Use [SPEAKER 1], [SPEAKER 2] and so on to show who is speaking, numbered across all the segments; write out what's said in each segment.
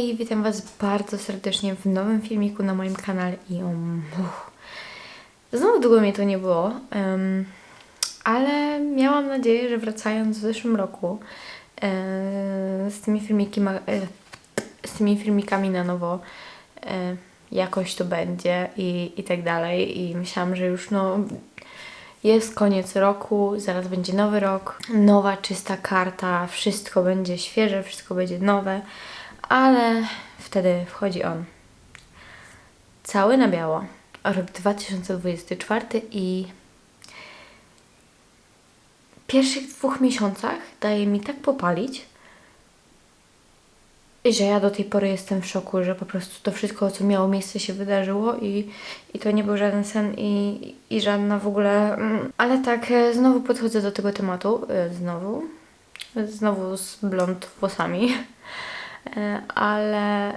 [SPEAKER 1] I witam Was bardzo serdecznie w nowym filmiku na moim kanale i um, znowu długo mnie to nie było, em, ale miałam nadzieję, że wracając w zeszłym roku z, tymi filmiki, ma- e, z tymi filmikami na nowo e, jakoś to będzie i, i tak dalej. I myślałam, że już no jest koniec roku, zaraz będzie nowy rok, nowa czysta karta, wszystko będzie świeże, wszystko będzie nowe, ale wtedy wchodzi on. Cały na biało. Rok 2024 i w pierwszych dwóch miesiącach daje mi tak popalić, że ja do tej pory jestem w szoku, że po prostu to wszystko, co miało miejsce, się wydarzyło i, i to nie był żaden sen i, i żadna w ogóle. mm, Ale tak, e, znowu podchodzę do tego tematu. e, Znowu. Znowu z blond włosami. E, Ale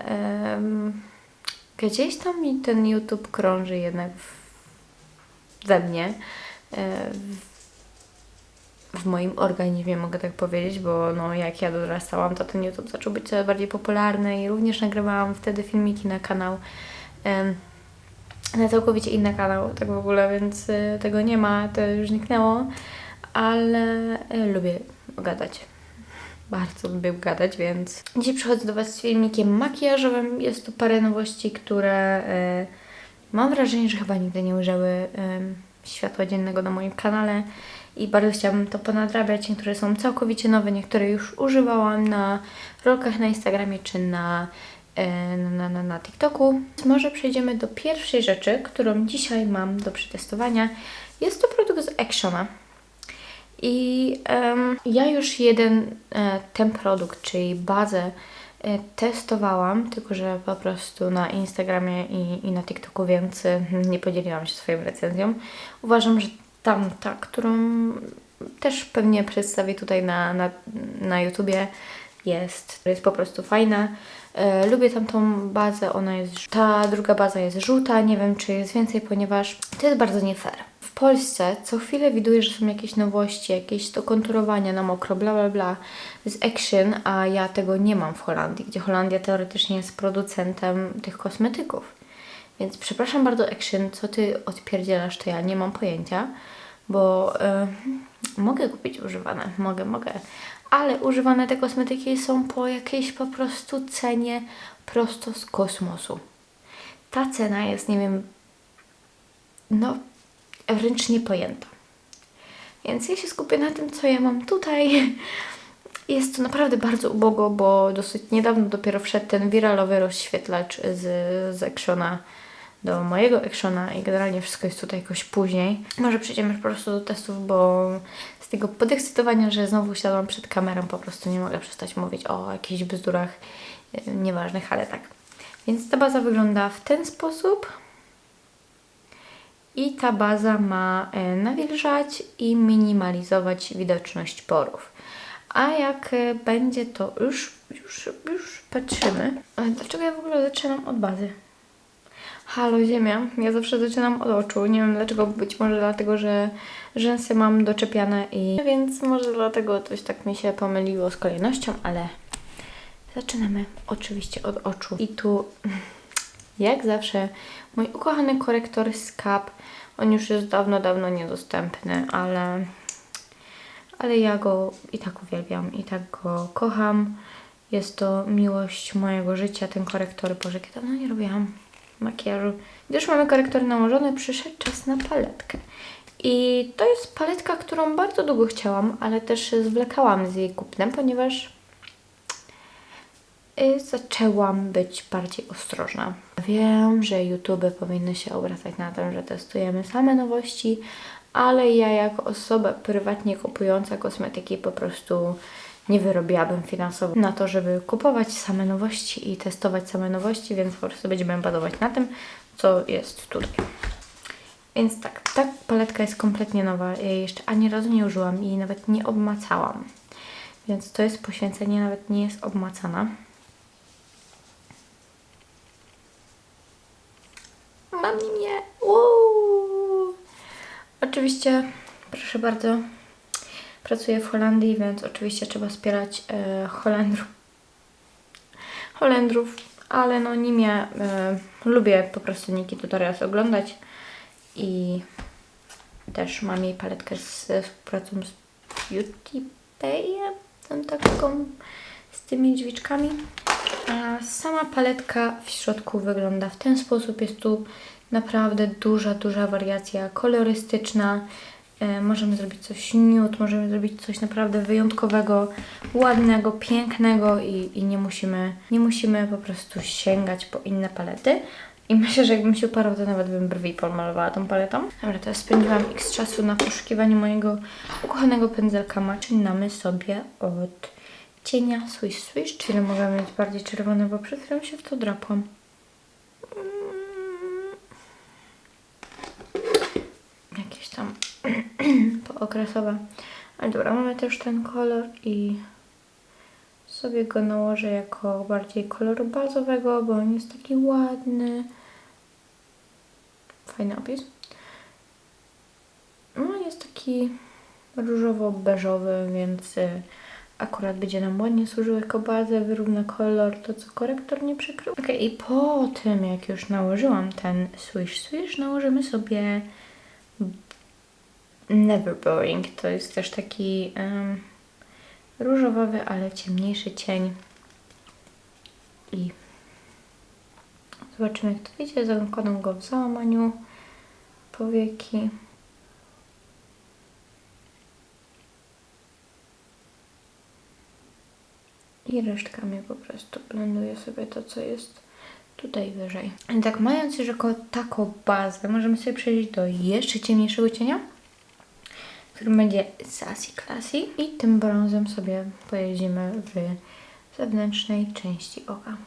[SPEAKER 1] gdzieś tam mi ten YouTube krąży jednak we mnie. e, w, moim organizmie, mogę tak powiedzieć, bo no, jak ja dorastałam, to ten YouTube zaczął być coraz bardziej popularny i również nagrywałam wtedy filmiki na kanał, na całkowicie inny kanał, tak w ogóle, więc y, tego nie ma, to już zniknęło, ale lubię gadać. Bardzo lubię gadać, więc dzisiaj przychodzę do Was z filmikiem makijażowym. Jest tu parę nowości, które y, mam wrażenie, że chyba nigdy nie ujrzały y, światła dziennego na moim kanale i bardzo chciałabym to ponadrabiać. Niektóre są całkowicie nowe, niektóre już używałam na rolkach na Instagramie czy na, e, na, na, na TikToku. Może przejdziemy do pierwszej rzeczy, którą dzisiaj mam do przetestowania. Jest to produkt z Actiona. I em, ja już jeden e, ten produkt, czyli bazę e, testowałam, tylko że po prostu na Instagramie i, i na TikToku, więc e, nie podzieliłam się swoją recenzją. Uważam, że tamta, którą też pewnie przedstawię tutaj na, na, na YouTubie, jest, jest po prostu fajna. E, lubię tamtą bazę, ona jest. Ta druga baza jest żółta, nie wiem czy jest więcej, ponieważ to jest bardzo nie fair. Polsce co chwilę widuję, że są jakieś nowości, jakieś do konturowania na mokro, bla bla bla z Action, a ja tego nie mam w Holandii, gdzie Holandia teoretycznie jest producentem tych kosmetyków. Więc przepraszam bardzo, Action, co ty odpierdzielasz, to ja nie mam pojęcia, bo e, mogę kupić używane, mogę, mogę, ale używane te kosmetyki są po jakiejś po prostu cenie prosto z kosmosu. Ta cena jest, nie wiem, no wręcz niepojęta. Więc ja się skupię na tym, co ja mam tutaj. Jest to naprawdę bardzo ubogo, bo dosyć niedawno dopiero wszedł ten wiralowy rozświetlacz z, z Actiona do mojego Actiona i generalnie wszystko jest tutaj jakoś później. Może przejdziemy po prostu do testów, bo z tego podekscytowania, że znowu siadłam przed kamerą, po prostu nie mogę przestać mówić o jakichś bzdurach e, nieważnych, ale tak. Więc ta baza wygląda w ten sposób. I ta baza ma e, nawilżać i minimalizować widoczność porów. A jak e, będzie to już, już, już patrzymy. Dlaczego ja w ogóle zaczynam od bazy? Halo Ziemia, ja zawsze zaczynam od oczu. Nie wiem dlaczego, być może dlatego, że rzęsy mam doczepiane i więc może dlatego coś tak mi się pomyliło z kolejnością, ale zaczynamy oczywiście od oczu. I tu jak zawsze mój ukochany korektor z. On już jest dawno, dawno niedostępny, ale ale ja go i tak uwielbiam, i tak go kocham. Jest to miłość mojego życia, ten korektor. Boże, ja dawno nie robiłam makijażu. Gdy już mamy korektor nałożony, przyszedł czas na paletkę. I to jest paletka, którą bardzo długo chciałam, ale też zwlekałam z jej kupnem, ponieważ zaczęłam być bardziej ostrożna. Wiem, że YouTube powinny się obracać na tym, że testujemy same nowości, ale ja jako osoba prywatnie kupująca kosmetyki po prostu nie wyrobiłabym finansowo na to, żeby kupować same nowości i testować same nowości, więc po prostu będziemy bazować na tym, co jest tutaj. Więc tak, ta paletka jest kompletnie nowa. Ja jeszcze ani razu nie użyłam i nawet nie obmacałam. Więc to jest poświęcenie, nawet nie jest obmacana. Mam imię. Uuu. Oczywiście, proszę bardzo, pracuję w Holandii, więc oczywiście trzeba wspierać e, Holendrów. Holendrów, ale no nim e, lubię po prostu Niki Tutorials oglądać i też mam jej paletkę z, współpracą z Beauty Payem, tą taką z tymi drzwiczkami. A sama paletka w środku wygląda w ten sposób. Jest tu naprawdę duża, duża wariacja kolorystyczna. E, możemy zrobić coś nude, możemy zrobić coś naprawdę wyjątkowego, ładnego, pięknego i, i nie, musimy, nie musimy po prostu sięgać po inne palety. I myślę, że jakbym się uparła, to nawet bym brwi pomalowała tą paletą. Dobra, teraz spędziłam x czasu na poszukiwaniu mojego ukochanego pędzelka. Zaczynamy sobie od cienia Swish Swish, czyli mogę mieć bardziej czerwone, bo przed chwilą się w to drapłam. Mm. Jakieś tam pookresowe. Ale dobra, mamy też ten kolor i sobie go nałożę jako bardziej koloru bazowego, bo on jest taki ładny. Fajny opis. No, jest taki różowo-beżowy, więc y, akurat będzie nam ładnie służył jako bazę, wyrówna kolor, to co korektor nie przykrył. Ok, i po tym jak już nałożyłam ten swish swish, nałożymy sobie Never Boring. To jest też taki um, różowy, ale ciemniejszy cień. I zobaczymy jak to wyjdzie. Zakładam go w załamaniu powieki. I resztkami po prostu blenduję sobie to, co jest tutaj wyżej. I tak mając już jako taką bazę, możemy sobie przejść do jeszcze ciemniejszego cienia, którym będzie Sassy Classy i tym brązem sobie pojedziemy w zewnętrznej części oka.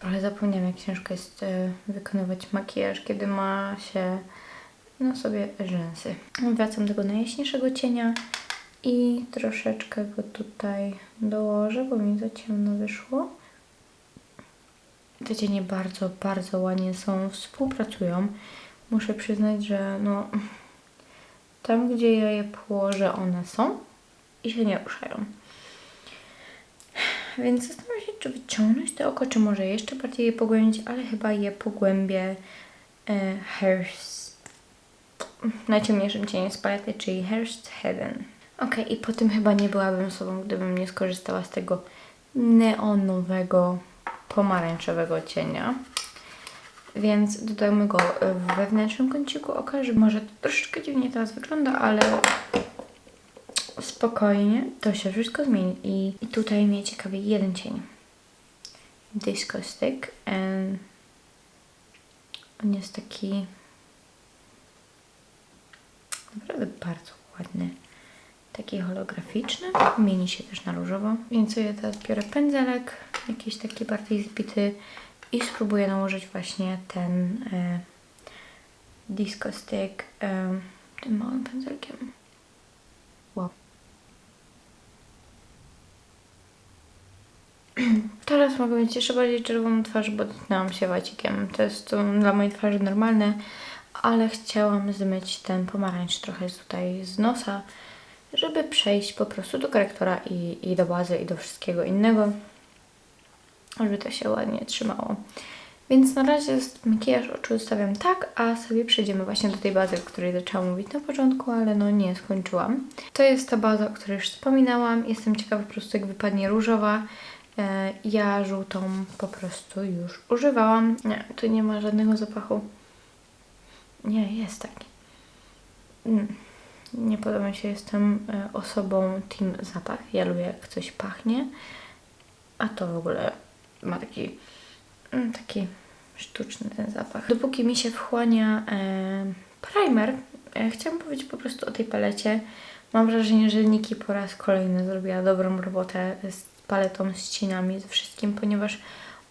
[SPEAKER 1] Ale zapomniałam, jak ciężko jest e, wykonywać makijaż, kiedy ma się no sobie rzęsy. Wracam do najjaśniejszego cienia i troszeczkę go tutaj dołożę, bo mi za ciemno wyszło. Te cienie bardzo, bardzo ładnie są, współpracują. Muszę przyznać, że no tam, gdzie ja je położę, one są i się nie ruszają. Więc zastanawiam się, czy wyciągnąć to oko, czy może jeszcze bardziej je pogłębić, ale chyba je pogłębię e, Hearst, najciemniejszym cieniem z palety, czyli Hearst Heaven. Ok, i po tym chyba nie byłabym sobą, gdybym nie skorzystała z tego neonowego, pomarańczowego cienia. Więc dodajmy go w wewnętrznym kąciku oka, że może to troszeczkę dziwnie teraz wygląda, ale spokojnie to się wszystko zmieni. I, i tutaj mnie ciekawi jeden cień. Disco Stick. And on jest taki naprawdę bardzo ładny. Taki holograficzny. Mieni się też na różowo. Więc ja teraz biorę pędzelek, jakiś taki bardziej zbity i spróbuję nałożyć właśnie ten e, disco stick e, tym małym pędzelkiem. Wow. Teraz mogę mieć jeszcze bardziej czerwoną twarz, bo dotknęłam się wacikiem. To jest to dla mojej twarzy normalne, ale chciałam zmyć ten pomarańcz trochę tutaj z nosa, żeby przejść po prostu do korektora i, i do bazy i do wszystkiego innego, żeby to się ładnie trzymało. Więc na razie makijaż oczu ustawiam tak, a sobie przejdziemy właśnie do tej bazy, o której zaczęłam mówić na początku, ale no nie skończyłam. To jest ta baza, o której już wspominałam. Jestem ciekawa po prostu jak wypadnie różowa. E, ja żółtą po prostu już używałam. Nie, tu nie ma żadnego zapachu. Nie, jest taki. Mm, nie podoba mi się, jestem e, osobą team zapach. Ja lubię jak coś pachnie, a to w ogóle ma taki, mm, taki sztuczny ten zapach. Dopóki mi się wchłania e, primer, e, chciałam powiedzieć po prostu o tej palecie. Mam wrażenie, że Niki po raz kolejny zrobiła dobrą robotę z paletą, z cieniami, ze wszystkim, ponieważ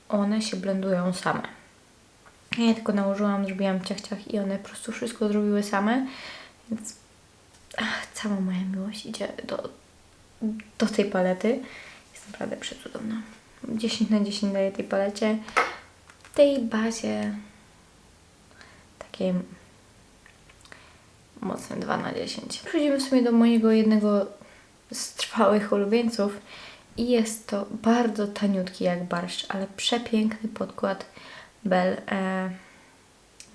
[SPEAKER 1] one się blendują same. Ja tylko nałożyłam, zrobiłam ciach, ciach i one po prostu wszystko zrobiły same, więc ach, cała moja miłość idzie do, do tej palety. Jest naprawdę przecudowna. 10 na 10 daję tej palecie. Tej bazie takiej mocne 2 na 10. Przechodzimy w sumie do mojego jednego z trwałych ulubieńców i jest to bardzo taniutki jak barszcz, ale przepiękny podkład Bell e,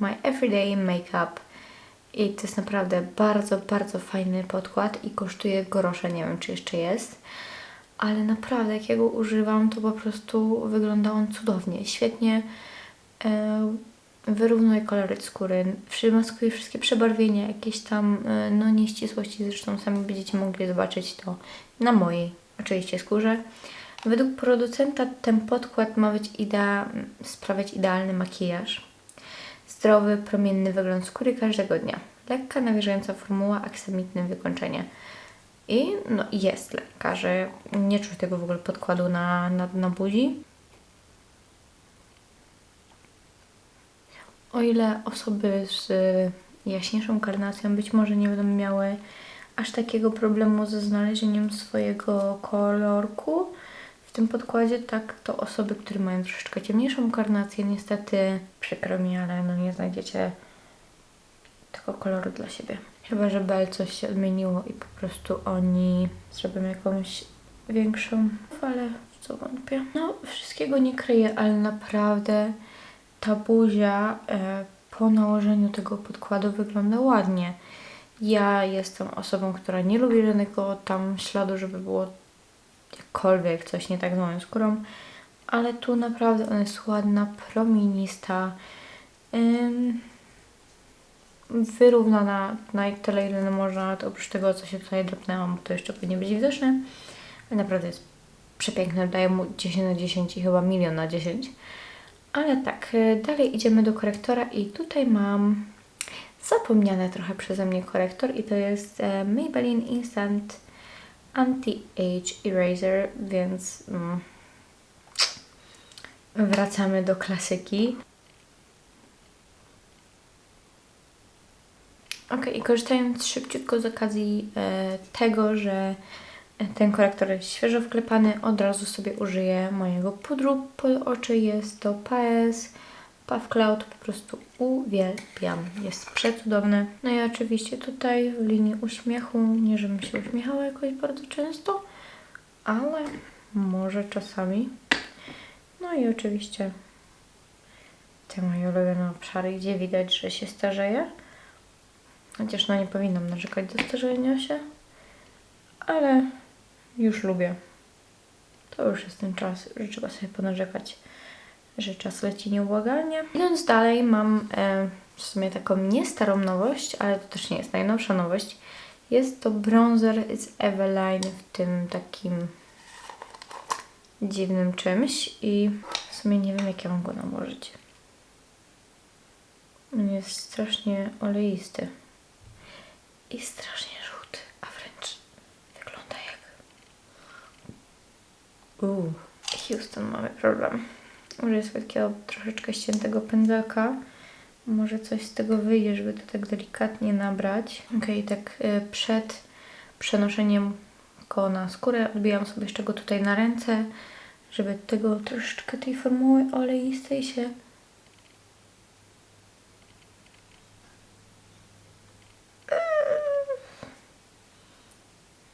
[SPEAKER 1] My Everyday Makeup i to jest naprawdę bardzo, bardzo fajny podkład i kosztuje grosze, nie wiem czy jeszcze jest, ale naprawdę jak ja go używam, to po prostu wygląda on cudownie, świetnie e, wyrównuje kolory skóry, przymaskuje wszystkie przebarwienia, jakieś tam e, no nieścisłości, zresztą sami będziecie mogli zobaczyć to na mojej oczywiście skórze. Według producenta ten podkład ma być idea, sprawiać idealny makijaż. Zdrowy, promienny wygląd skóry każdego dnia. Lekka, nawilżająca formuła, aksamitne wykończenie. I no, jest lekka, że nie czuję tego w ogóle podkładu na, na, na buzi. O ile osoby z jaśniejszą karnacją być może nie będą miały aż takiego problemu ze znalezieniem swojego kolorku tym podkładzie, tak to osoby, które mają troszeczkę ciemniejszą karnację, niestety przykro mi, ale no nie znajdziecie tego koloru dla siebie. Chyba, że Bell coś się odmieniło i po prostu oni zrobią jakąś większą falę, w co wątpię. No, wszystkiego nie kryję, ale naprawdę ta buzia e, po nałożeniu tego podkładu wygląda ładnie. Ja jestem osobą, która nie lubi żadnego tam śladu, żeby było jakkolwiek coś nie tak z moją skórą, ale tu naprawdę ona jest ładna, promienista, ym, wyrównana na tyle, ile można, to oprócz tego, co się tutaj dropnęłam, bo to jeszcze powinien być widoczne, ale naprawdę jest przepiękne, daję mu 10 na 10 i chyba milion na 10. Ale tak, y, dalej idziemy do korektora i tutaj mam zapomniany trochę przeze mnie korektor i to jest e, Maybelline Instant Anti-Age Eraser, więc mm, wracamy do klasyki. Ok, i korzystając szybciutko z okazji e, tego, że ten korektor jest świeżo wklepany, od razu sobie użyję mojego pudru pod oczy. Jest to PS Puff Cloud, po prostu uwielbiam. Jest przecudowny. No i oczywiście tutaj w linii uśmiechu, nie żebym się uśmiechała jakoś bardzo często, ale może czasami. No i oczywiście te moje ulubione obszary, gdzie widać, że się starzeje. Chociaż no nie powinnam narzekać do starzenia się, ale już lubię. To już jest ten czas, że trzeba sobie ponarzekać, że czas leci nieubłagalnie. Idąc dalej, mam e, w sumie taką nie starą nowość, ale to też nie jest najnowsza nowość. Jest to bronzer z Eveline w tym takim dziwnym czymś i w sumie nie wiem, jak ja mam go nałożyć. On jest strasznie oleisty i strasznie żółty, a wręcz wygląda jak... Uuu, Houston, mamy problem. Użyję sobie takiego troszeczkę ściętego pędzelka. Może coś z tego wyjdzie, żeby to tak delikatnie nabrać. Ok, tak y, przed przenoszeniem go na skórę odbijam sobie jeszcze go tutaj na ręce, żeby tego troszeczkę tej formuły oleistej się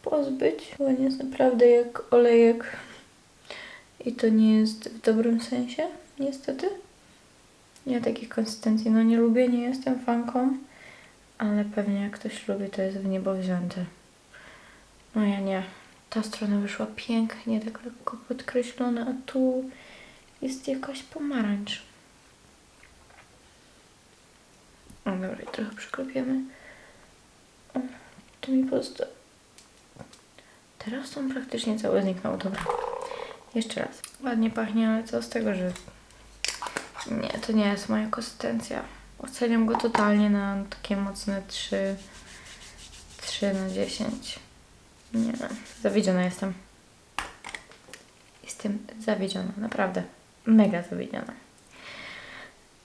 [SPEAKER 1] pozbyć, bo nie jest naprawdę jak olejek i to nie jest w dobrym sensie, niestety. Ja takiej konsystencji no nie lubię, nie jestem fanką, ale pewnie jak ktoś lubi, to jest w niebo wzięty. No ja nie. Ta strona wyszła pięknie, tak lekko podkreślona, a tu jest jakaś pomarańcz. O, dobra, i trochę przyklepiemy. O, to mi pozostało. Teraz on praktycznie cały zniknął. Dobra. Jeszcze raz. Ładnie pachnie, ale co z tego, że nie, to nie jest moja konsystencja. Oceniam go totalnie na takie mocne 3, 3 na 10. Nie, zawiedziona jestem. Jestem zawiedziona, naprawdę. Mega zawiedziona.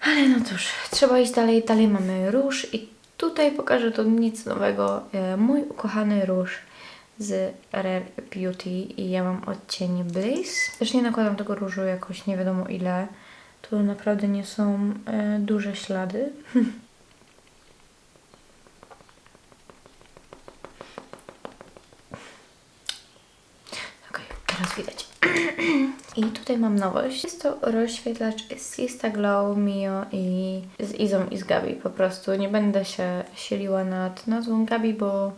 [SPEAKER 1] Ale no cóż, trzeba iść dalej. Dalej mamy róż i tutaj pokażę to nic nowego. E, mój ukochany róż z Rare Beauty i ja mam odcień Bliss. Też nie nakładam tego różu jakoś nie wiadomo ile. Tu naprawdę nie są e, duże ślady. ok, teraz widać. I tutaj mam nowość. Jest to rozświetlacz Sista Glow Mio i z Izą i z Gabi po prostu. Nie będę się siliła nad nazwą Gabi, bo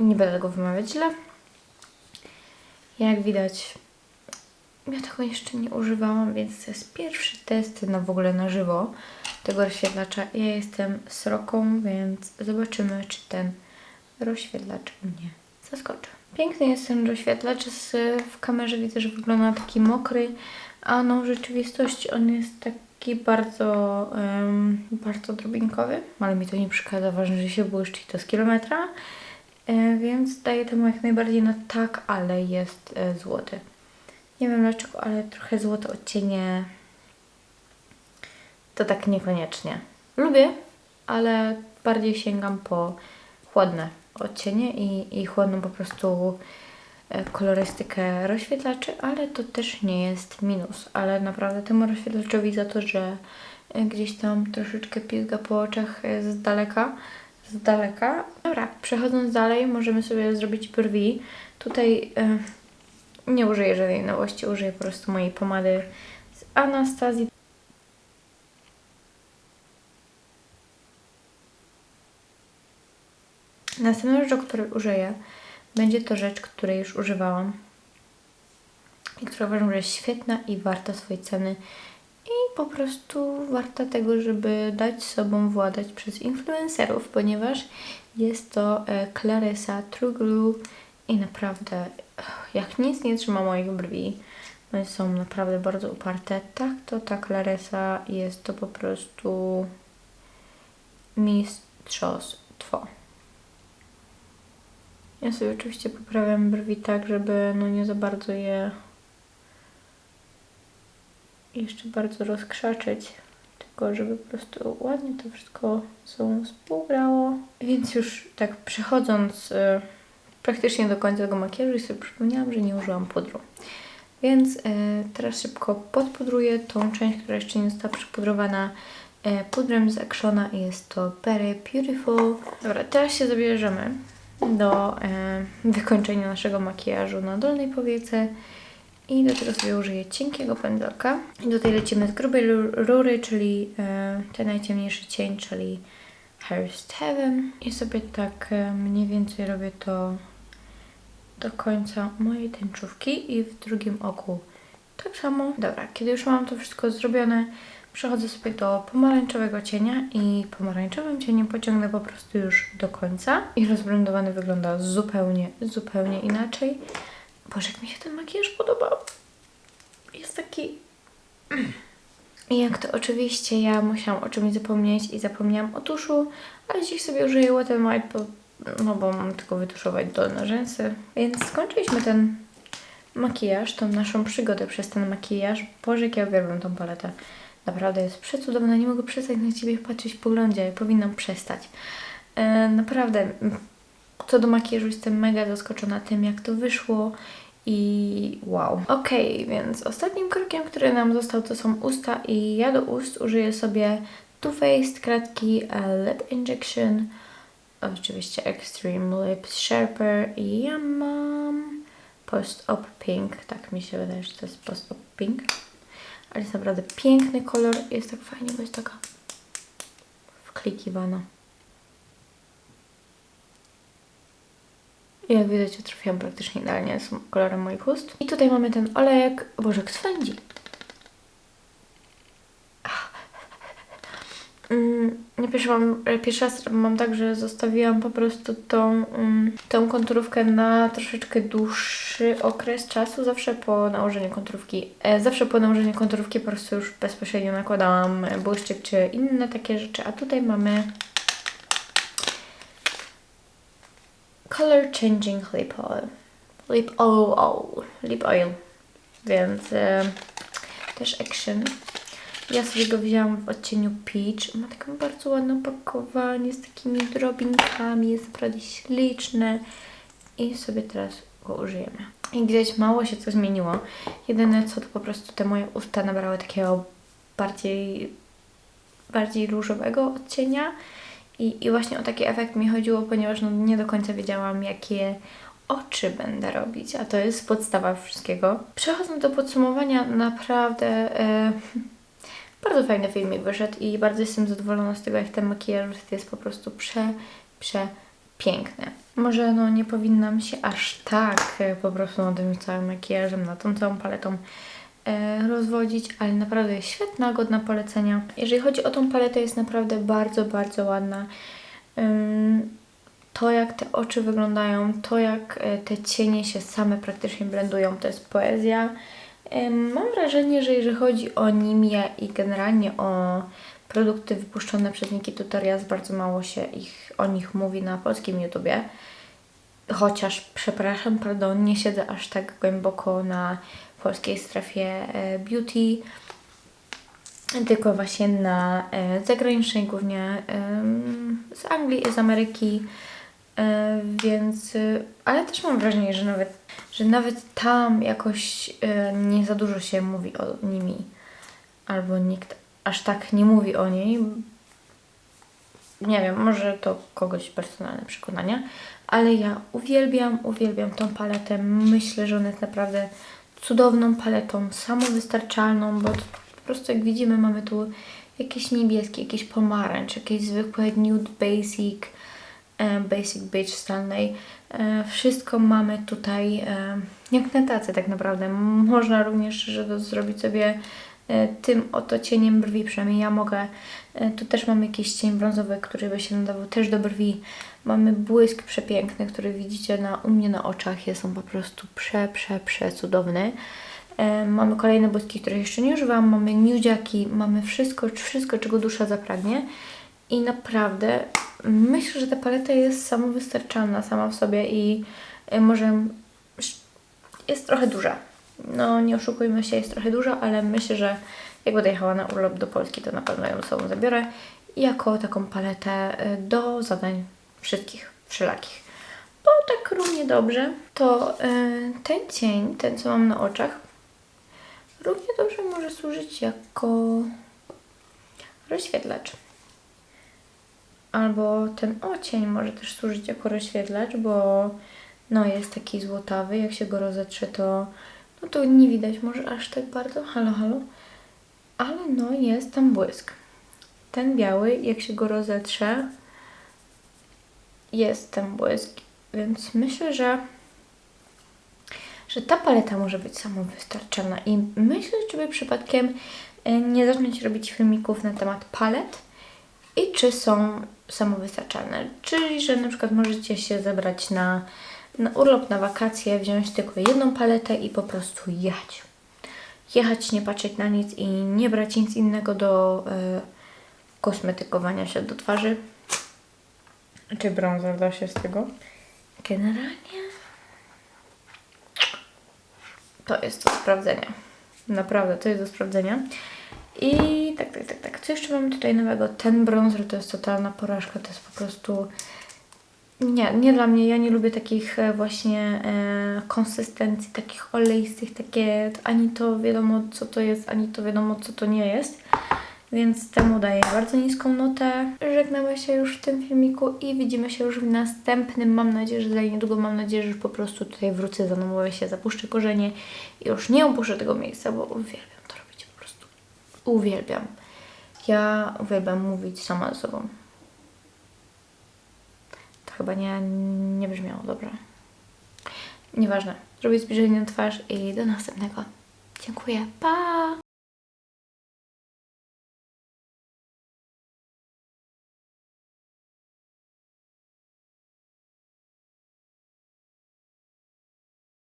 [SPEAKER 1] nie będę go wymawiać źle. Jak widać, ja tego jeszcze nie używałam, więc to jest pierwszy test na w ogóle na żywo tego rozświetlacza. Ja jestem sroką, więc zobaczymy, czy ten rozświetlacz mnie zaskoczy. Piękny jest ten rozświetlacz. W kamerze widzę, że wygląda taki mokry, a no w rzeczywistości on jest taki bardzo, um, bardzo drobinkowy, ale mi to nie przeszkadza, ważne, że się błyszczy to z kilometra, więc daję temu jak najbardziej na tak, ale jest e, złoty. Nie wiem dlaczego, ale trochę złote odcienie to tak niekoniecznie. Lubię, ale bardziej sięgam po chłodne odcienie i, i chłodną po prostu e, kolorystykę rozświetlaczy, ale to też nie jest minus. Ale naprawdę temu rozświetlaczowi za to, że e, gdzieś tam troszeczkę pizga po oczach e, z daleka, z daleka. Dobra, przechodząc dalej możemy sobie zrobić brwi. Tutaj e, nie użyję żadnej nowości, użyję po prostu mojej pomady z Anastazji. Następna rzecz, o której użyję, będzie to rzecz, której już używałam i która uważam, że jest świetna i warta swojej ceny i po prostu warta tego, żeby dać sobą władać przez influencerów, ponieważ jest to e, Clarissa True Glue i naprawdę jak nic nie trzyma moich brwi, one są naprawdę bardzo uparte, tak to ta Clarissa jest to po prostu mistrzostwo. Ja sobie oczywiście poprawiam brwi tak, żeby no nie za bardzo je jeszcze bardzo rozkrzaczyć, tylko żeby po prostu ładnie to wszystko sobą współgrało. Więc już tak przechodząc y, praktycznie do końca tego makijażu sobie przypomniałam, że nie użyłam pudru. Więc y, teraz szybko podpudruję tą część, która jeszcze nie została przypudrowana y, pudrem z Actiona i jest to Very Beautiful. Dobra, teraz się zabierzemy do e, wykończenia naszego makijażu na dolnej powiece i do tego sobie użyję cienkiego pędzelka. I tutaj lecimy z grubej rury, czyli e, ten najciemniejszy cień, czyli Hearst Heaven. I sobie tak e, mniej więcej robię to do końca mojej tęczówki i w drugim oku tak samo. Dobra, kiedy już mam to wszystko zrobione, przechodzę sobie do pomarańczowego cienia i pomarańczowym cieniem pociągnę po prostu już do końca. I rozblendowany wygląda zupełnie, zupełnie inaczej. Boże, jak mi się ten makijaż podobał. Jest taki... I jak to oczywiście ja musiałam o czymś zapomnieć i zapomniałam o tuszu, ale dziś sobie użyję Wet n Wipe, bo, no bo mam tylko wytuszować dolne rzęsy. Więc skończyliśmy ten makijaż, tą naszą przygodę przez ten makijaż. Boże, jak ja uwielbiam tą paletę. Naprawdę jest przecudowna, nie mogę przestać na Ciebie patrzeć w poglądzie, powinnam przestać. E, naprawdę, co do makijażu jestem mega zaskoczona tym, jak to wyszło i wow. Ok, więc ostatnim krokiem, który nam został, to są usta i ja do ust użyję sobie Too Faced kratki Lip Injection, oczywiście Extreme Lips Sharper i ja mam Post Op Pink, tak mi się wydaje, że to jest Post Op Pink. Ale jest naprawdę piękny kolor. Jest tak fajnie, bo jest taka wklikiwana. Jak widać, trafiłam praktycznie idealnie z kolorem moich ust. I tutaj mamy ten olejek. Boże, jak swędzi. Mm, nie pierwszy, mam, pierwszy raz mam tak, że zostawiłam po prostu tą, um, tą konturówkę na troszeczkę dłuższy okres czasu. Zawsze po nałożeniu konturówki, e, zawsze po nałożeniu konturówki po prostu już bezpośrednio nakładałam błyszczyk czy inne takie rzeczy. A tutaj mamy Color Changing Lip Oil. Lip Oil, Lip Oil. Więc e, też Action ja sobie go wzięłam w odcieniu Peach. Ma taką bardzo ładne opakowanie z takimi drobinkami. Jest naprawdę śliczne. I sobie teraz go użyjemy. I gdzieś mało się co zmieniło. Jedyne co to po prostu te moje usta nabrały takiego bardziej, bardziej różowego odcienia. I, I właśnie o taki efekt mi chodziło, ponieważ no, nie do końca wiedziałam, jakie oczy będę robić, a to jest podstawa wszystkiego. Przechodząc do podsumowania, naprawdę e, bardzo fajny filmik wyszedł i bardzo jestem zadowolona z tego, jak ten makijaż jest po prostu prze, prze piękny. Może no nie powinnam się aż tak e, po prostu nad tym całym makijażem, nad tą całą paletą rozwodzić, ale naprawdę jest świetna, godna polecenia. Jeżeli chodzi o tą paletę, jest naprawdę bardzo, bardzo ładna. To, jak te oczy wyglądają, to, jak e, te cienie się same praktycznie blendują, to jest poezja. Mam wrażenie, że jeżeli chodzi o Nimię i generalnie o produkty wypuszczone przez Niki Tutorials, bardzo mało się ich, o nich mówi na polskim YouTubie. Chociaż, przepraszam, pardon, nie siedzę aż tak głęboko na polskiej strefie e, beauty, tylko właśnie na e, zagranicznej, głównie z Anglii i z Ameryki. E, więc, ale też mam wrażenie, że nawet, że nawet tam jakoś nie za dużo się mówi o nimi, albo nikt aż tak nie mówi o niej. Nie wiem, może to kogoś personalne przekonania, ale ja uwielbiam, uwielbiam tą paletę. Myślę, że ona jest naprawdę cudowną paletą, samowystarczalną, bo po prostu jak widzimy mamy tu jakieś niebieskie, jakieś pomarańcz, jakieś zwykłe nude basic, e, basic beige Stanley. E, wszystko mamy tutaj e, jak na tacy tak naprawdę. Można również że to zrobić sobie tym oto cieniem brwi, przynajmniej ja mogę. Tu też mamy jakiś cień brązowy, który by się nadawał też do brwi. Mamy błysk przepiękny, który widzicie na, u mnie na oczach. Jest on po prostu prze, prze, prze cudowny. E, Mamy kolejne błyski, których jeszcze nie używam. Mamy nudziaki, mamy wszystko, wszystko, czego dusza zapragnie. I naprawdę myślę, że ta paleta jest samowystarczalna sama w sobie i e, może jest trochę duża. No nie oszukujmy się, jest trochę duża, ale myślę, że jak będę jechała na urlop do Polski, to na pewno ją sobą zabiorę jako taką paletę y, do zadań wszystkich, wszelakich. Bo tak równie dobrze, to y, ten cień, ten co mam na oczach, równie dobrze może służyć jako rozświetlacz. Albo ten ocień może też służyć jako rozświetlacz, bo no jest taki złotawy, jak się go rozetrze, to no to nie widać może aż tak bardzo, halo, halo, ale no jest tam błysk. Ten biały, jak się go rozetrze, jest ten błysk, więc myślę, że że ta paleta może być samowystarczalna i myślę, czy by przypadkiem e, nie zacząć robić filmików na temat palet i czy są samowystarczalne. Czyli, że na przykład możecie się zebrać na, na urlop, na wakacje, wziąć tylko jedną paletę i po prostu jechać. Jechać, nie patrzeć na nic i nie brać nic innego do e, kosmetykowania się do twarzy. Czy brązer da się z tego? Generalnie to jest do sprawdzenia. Naprawdę, to jest do sprawdzenia. I tak, tak, tak, tak. Co jeszcze mamy tutaj nowego? Ten bronzer to jest totalna porażka. To jest po prostu... Nie, nie dla mnie. Ja nie lubię takich e, właśnie e, konsystencji, takich oleistych, takie ani to wiadomo co to jest, ani to wiadomo co to nie jest. Więc temu daję bardzo niską notę. Żegnamy się już w tym filmiku i widzimy się już w następnym. Mam nadzieję, że za niedługo, mam nadzieję, że po prostu tutaj wrócę, zanomuję się, zapuszczę korzenie i już nie opuszczę tego miejsca, bo uwielbiam to robić po prostu. Uwielbiam. Ja uwielbiam mówić sama ze sobą. To chyba nie, nie brzmiało dobrze. Nieważne. Zrobię zbliżenie na twarz i do następnego. Dziękuję. Pa!